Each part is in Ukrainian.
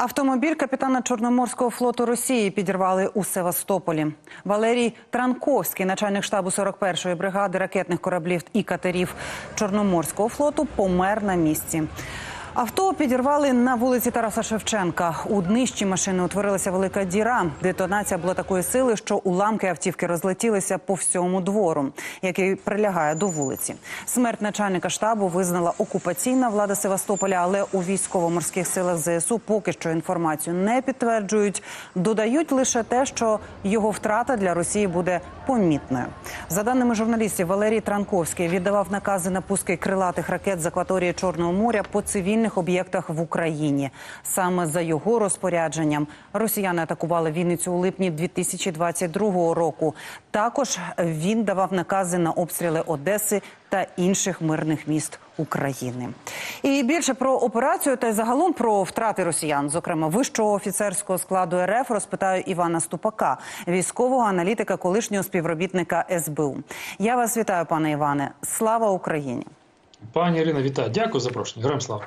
Автомобіль капітана Чорноморського флоту Росії підірвали у Севастополі. Валерій Транковський, начальник штабу 41-ї бригади ракетних кораблів і катерів Чорноморського флоту, помер на місці. Авто підірвали на вулиці Тараса Шевченка. У днищі машини утворилася велика діра. Детонація була такої сили, що уламки автівки розлетілися по всьому двору, який прилягає до вулиці. Смерть начальника штабу визнала окупаційна влада Севастополя, але у військово-морських силах ЗСУ поки що інформацію не підтверджують. Додають лише те, що його втрата для Росії буде помітною. За даними журналістів, Валерій Транковський віддавав накази на пуски крилатих ракет з акваторії Чорного моря по цивільних об'єктах в Україні. Саме за його розпорядженням росіяни атакували Вінницю у липні 2022 року. Також він давав накази на обстріли Одеси та інших мирних міст України. І більше про операцію та й загалом про втрати росіян, зокрема вищого офіцерського складу РФ, розпитаю Івана Ступака, військового аналітика, колишнього співробітника СБУ. Я вас вітаю, пане Іване. Слава Україні! Пані Ірина, вітаю. Дякую за запрошення. Героям слава.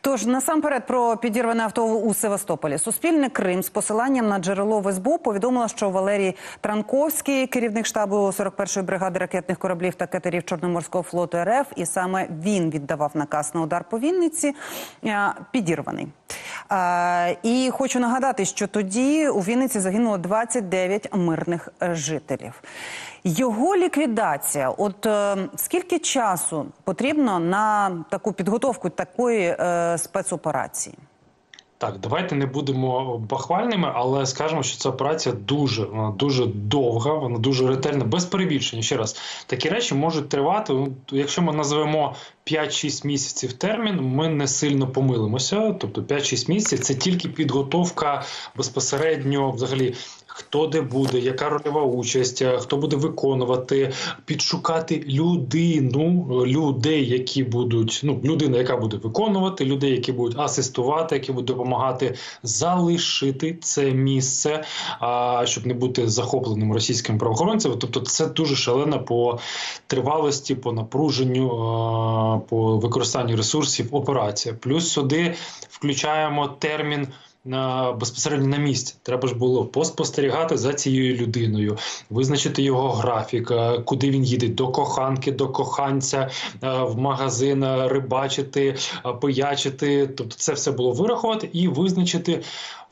Тож насамперед про підірване авто у Севастополі. Суспільне Крим з посиланням на джерело в СБУ повідомило, що Валерій Транковський, керівник штабу 41-ї бригади ракетних кораблів та катерів Чорноморського флоту РФ, і саме він віддавав наказ на удар по Вінниці, е, підірваний. Е, І хочу нагадати, що тоді у Вінниці загинуло 29 мирних жителів. Його ліквідація. От е, скільки часу потрібно на таку підготовку такої е, спецоперації? Так, давайте не будемо бахвальними, але скажемо, що ця операція дуже вона дуже довга, вона дуже ретельна, без перебільшення. Ще раз такі речі можуть тривати. Ну, якщо ми назвемо 5-6 місяців термін, ми не сильно помилимося. Тобто 5-6 місяців це тільки підготовка безпосередньо, взагалі. Хто де буде, яка рольова участь, хто буде виконувати, підшукати людину, людей, які будуть, ну людина, яка буде виконувати, людей, які будуть асистувати, які будуть допомагати залишити це місце, а щоб не бути захопленим російським правоохоронцем. Тобто, це дуже шалено по тривалості, по напруженню, а, по використанню ресурсів. Операція. Плюс сюди включаємо термін. На безпосередньо на місці треба ж було поспостерігати за цією людиною, визначити його графік, е, куди він їде до коханки, до коханця е, в магазин, е, рибачити, пиячити. Тобто, це все було вирахувати і визначити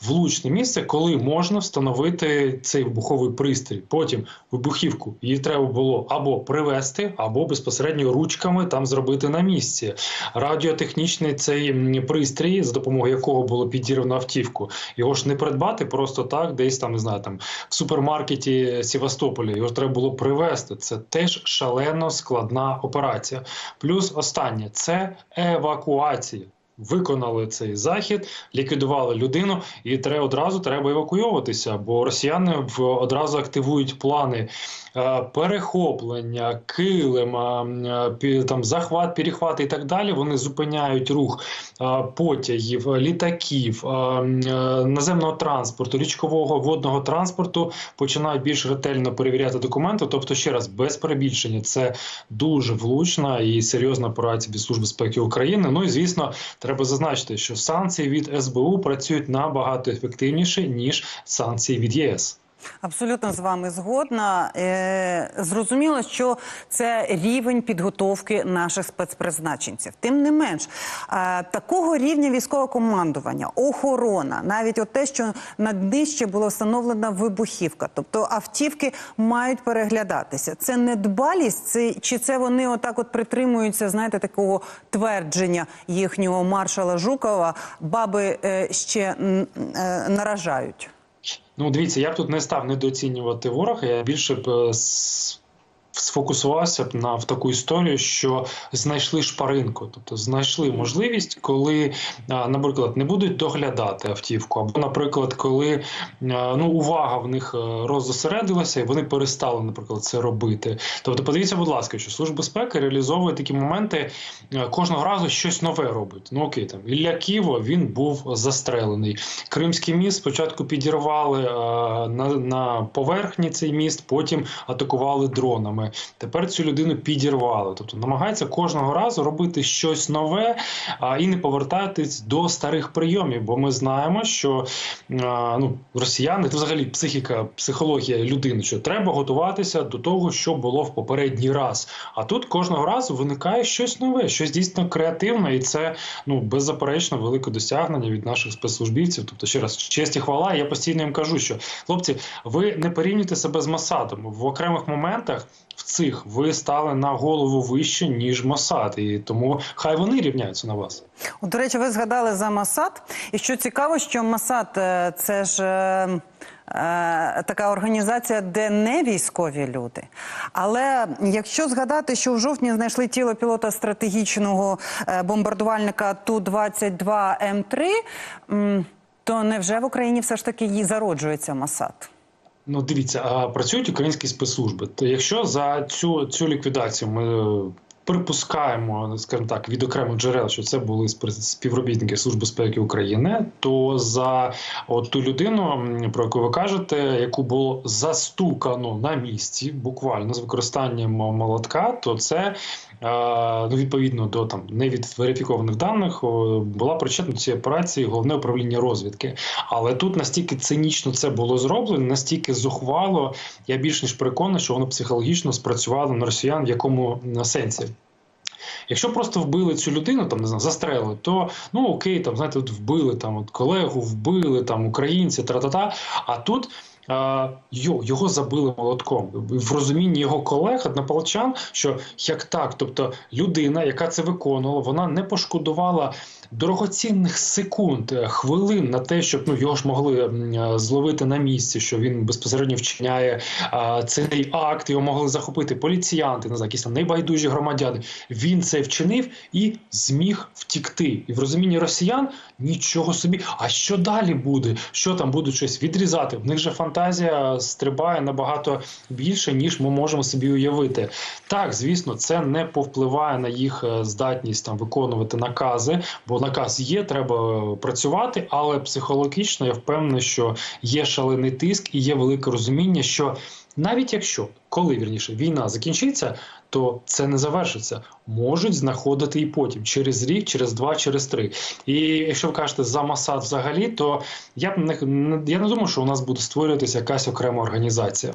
влучне місце, коли можна встановити цей вибуховий пристрій. Потім вибухівку її треба було або привезти, або безпосередньо ручками там зробити на місці. Радіотехнічний цей пристрій, за допомогою якого було підірвано автівку, його ж не придбати просто так, десь там не знаю, там в супермаркеті Севастополя. Його треба було привезти. Це теж шалено складна операція. Плюс останнє це евакуація. Виконали цей захід, ліквідували людину, і треба одразу треба евакуйовуватися, бо росіяни одразу активують плани е, перехоплення, килим, е, там захват, перехват і так далі. Вони зупиняють рух е, потягів, літаків, е, е, наземного транспорту, річкового водного транспорту. Починають більш ретельно перевіряти документи. Тобто, ще раз без перебільшення, це дуже влучна і серйозна операція від служби безпеки України. Ну і звісно, треба зазначити, що санкції від СБУ працюють набагато ефективніше ніж санкції від ЄС. Абсолютно з вами згодна. Е, зрозуміло, що це рівень підготовки наших спецпризначенців. Тим не менш, е, такого рівня військового командування, охорона, навіть от те, що на днище була встановлена вибухівка, тобто автівки мають переглядатися. Це недбалість, це чи це вони отак от притримуються, знаєте, такого твердження їхнього маршала Жукова, баби е, ще е, наражають. Ну, дивіться, я б тут не став недооцінювати ворога. Я більше б е, сфокусувався б на в таку історію, що знайшли шпаринку, тобто знайшли можливість, коли, наприклад, не будуть доглядати автівку, або, наприклад, коли ну увага в них е, роззосередилася, і вони перестали, наприклад, це робити. Тобто, подивіться, будь ласка, що служба безпеки реалізовує такі моменти е, кожного разу щось нове робить. Ну окей, там Ілля Ківо він був застрелений. Кримський міст спочатку підірвали е, на, на поверхні цей міст, потім атакували дронами. Прийомами. Тепер цю людину підірвали. Тобто намагається кожного разу робити щось нове а, і не повертатись до старих прийомів. Бо ми знаємо, що а, ну, росіяни це взагалі психіка, психологія людини, що треба готуватися до того, що було в попередній раз. А тут кожного разу виникає щось нове, щось дійсно креативне, і це ну беззаперечно велике досягнення від наших спецслужбівців. Тобто, ще раз честь і хвала. Я постійно їм кажу, що хлопці, ви не порівнюйте себе з Масадом в окремих моментах. В цих ви стали на голову вище ніж Масад, і тому хай вони рівняються на вас. До речі, ви згадали за Масад. І що цікаво, що Масад е, це ж е, е, така організація, де не військові люди. Але якщо згадати, що в жовтні знайшли тіло пілота стратегічного бомбардувальника Ту-22 М3, то невже в Україні все ж таки їй зароджується Масад? Ну, дивіться, працюють українські спецслужби. То якщо за цю цю ліквідацію ми е, припускаємо, скажімо так, від окремих джерел, що це були співробітники Служби безпеки України, то за от ту людину, про яку ви кажете, яку було застукано на місці, буквально з використанням молотка, то це ну, відповідно до там невідверифікованих даних була причетна цієї операції головне управління розвідки. Але тут настільки цинічно це було зроблено, настільки зухвало, я більш ніж переконаний, що воно психологічно спрацювало на росіян в якому м, сенсі. Якщо просто вбили цю людину, там не знаю, застрелили, то ну окей, там знаєте, от вбили там от колегу, вбили там українці, тра-та-та. А тут йо, його забили молотком в розумінні його колег, однополчан, що як так, тобто людина, яка це виконувала, вона не пошкодувала дорогоцінних секунд, е, хвилин на те, щоб ну його ж могли е, зловити на місці, що він безпосередньо вчиняє цей акт, його могли захопити поліціянти, не знаю, якісь там найбайдужі громадяни. Він це вчинив і зміг втікти. І в розумінні росіян нічого собі. А що далі буде? Що там будуть щось відрізати? В них же фантазія стрибає набагато більше, ніж ми можемо собі уявити. Так, звісно, це не повпливає на їх е, здатність там виконувати накази, бо наказ є, треба працювати, але психологічно я впевнений, що є шалений тиск і є велике розуміння, що навіть якщо коли вірніше війна закінчиться, то це не завершиться. Можуть знаходити і потім через рік, через два, через три. І якщо ви кажете за Масад взагалі, то я б не я не думаю, що у нас буде створюватися якась окрема організація.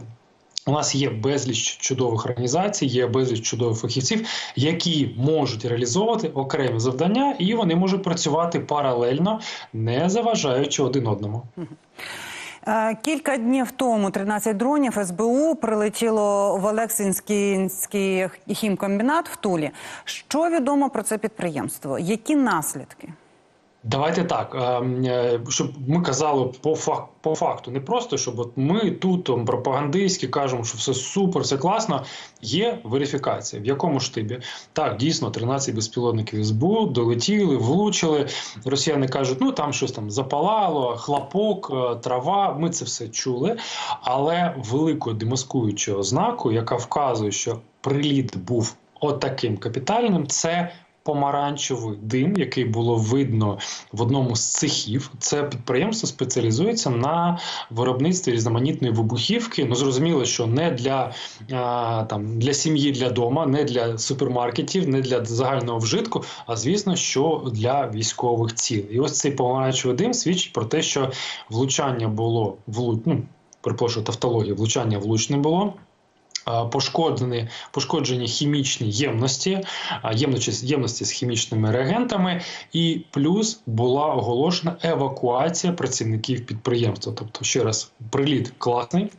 У нас є безліч чудових організацій, є безліч чудових фахівців, які можуть реалізовувати окремі завдання, і вони можуть працювати паралельно, не заважаючи один одному. Е, Кілька днів тому 13 дронів СБУ прилетіло в Олексінський хімкомбінат в Тулі. Що відомо про це підприємство? Які наслідки? Давайте так, ем, е, щоб ми казали по факту, по факту, не просто щоб от ми тут там, пропагандистськи кажемо, що все супер, все класно. Є верифікація. В якому штибі так дійсно 13 безпілотників СБУ долетіли, влучили. Росіяни кажуть, ну там щось там запалало, хлопок, е, трава. Ми це все чули. Але великою демаскуючою ознакою, яка вказує, що приліт був отаким капітальним, це помаранчевий дим, який було видно в одному з цехів. Це підприємство спеціалізується на виробництві різноманітної вибухівки. Ну зрозуміло, що не для а, там для сім'ї, для дома, не для супермаркетів, не для загального вжитку, а звісно, що для військових цілей. І ось цей помаранчевий дим свідчить про те, що влучання було влу... ну, перепрошую, тавтологія, влучання влучне було. Пошкоджені пошкоджені хімічні ємності, ємності, ємності з хімічними реагентами, і плюс була оголошена евакуація працівників підприємства. Тобто, ще раз, приліт класний.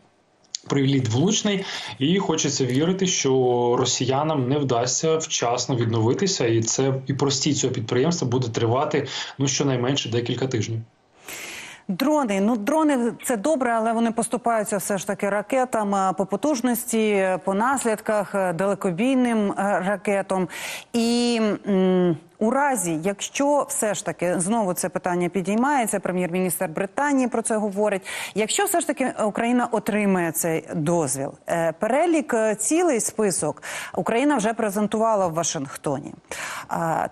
Приліт влучний, і хочеться вірити, що росіянам не вдасться вчасно відновитися, і це і прості цього підприємства буде тривати ну щонайменше декілька тижнів. Дрони, ну дрони це добре, але вони поступаються все ж таки ракетам е, по потужності, по наслідках, е, далекобійним е, ракетам. І у разі, якщо все ж таки знову це питання підіймається, прем'єр-міністр Британії про це говорить. Якщо все ж таки Україна отримає цей дозвіл, перелік цілий список Україна вже презентувала в Вашингтоні.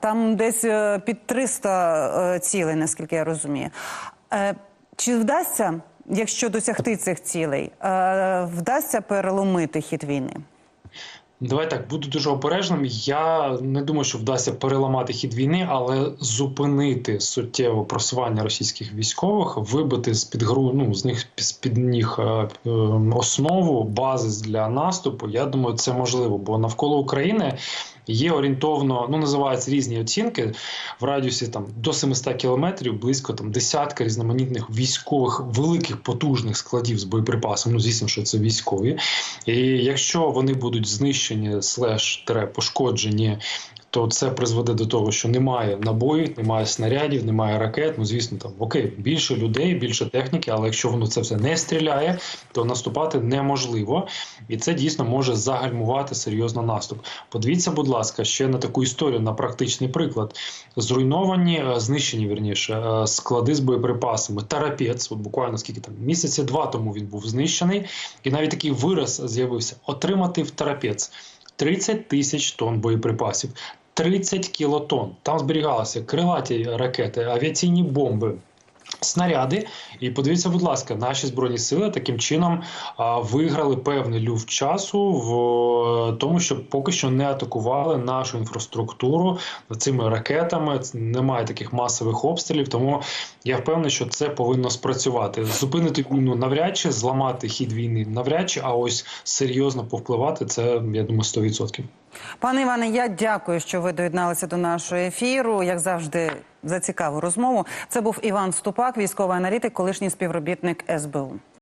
Там десь під 300 е, цілей, наскільки я розумію. Е, Чи вдасться, якщо досягти цих цілей, е, вдасться переломити хід війни? Давай так, буду дуже обережним. Я не думаю, що вдасться переламати хід війни, але зупинити суттєво просування російських військових, вибити з під гру, ну з них з під ніг е, основу, базис для наступу. Я думаю, це можливо, бо навколо України. Є орієнтовно, ну називаються різні оцінки в радіусі там до 700 кілометрів, близько там десятка різноманітних військових великих потужних складів з боєприпасами. Ну звісно, що це військові. І якщо вони будуть знищені слеш тре пошкоджені. То це призведе до того, що немає набоїв, немає снарядів, немає ракет. Ну звісно, там окей, більше людей, більше техніки, але якщо воно це все не стріляє, то наступати неможливо, і це дійсно може загальмувати серйозно наступ. Подивіться, будь ласка, ще на таку історію, на практичний приклад. Зруйновані, е, знищені вірніше е, склади з боєприпасами. Тарапець, от буквально скільки там місяці два тому він був знищений, і навіть такий вираз з'явився: отримати в тарапець 30 тисяч тонн боєприпасів. 30 кілотон. Там зберігалися крилаті ракети, авіаційні бомби, снаряди. І подивіться, будь ласка, наші збройні сили таким чином а, виграли певний люфт часу в тому, що поки що не атакували нашу інфраструктуру цими ракетами. Немає таких масових обстрілів, тому я впевнений, що це повинно спрацювати. Зупинити війну навряд чи, зламати хід війни навряд чи, а ось серйозно повпливати це, я думаю, 100%. Пане Іване, я дякую, що ви доєдналися до нашого ефіру. Як завжди, за цікаву розмову. Це був Іван Ступак, військовий аналітик, колишній співробітник СБУ.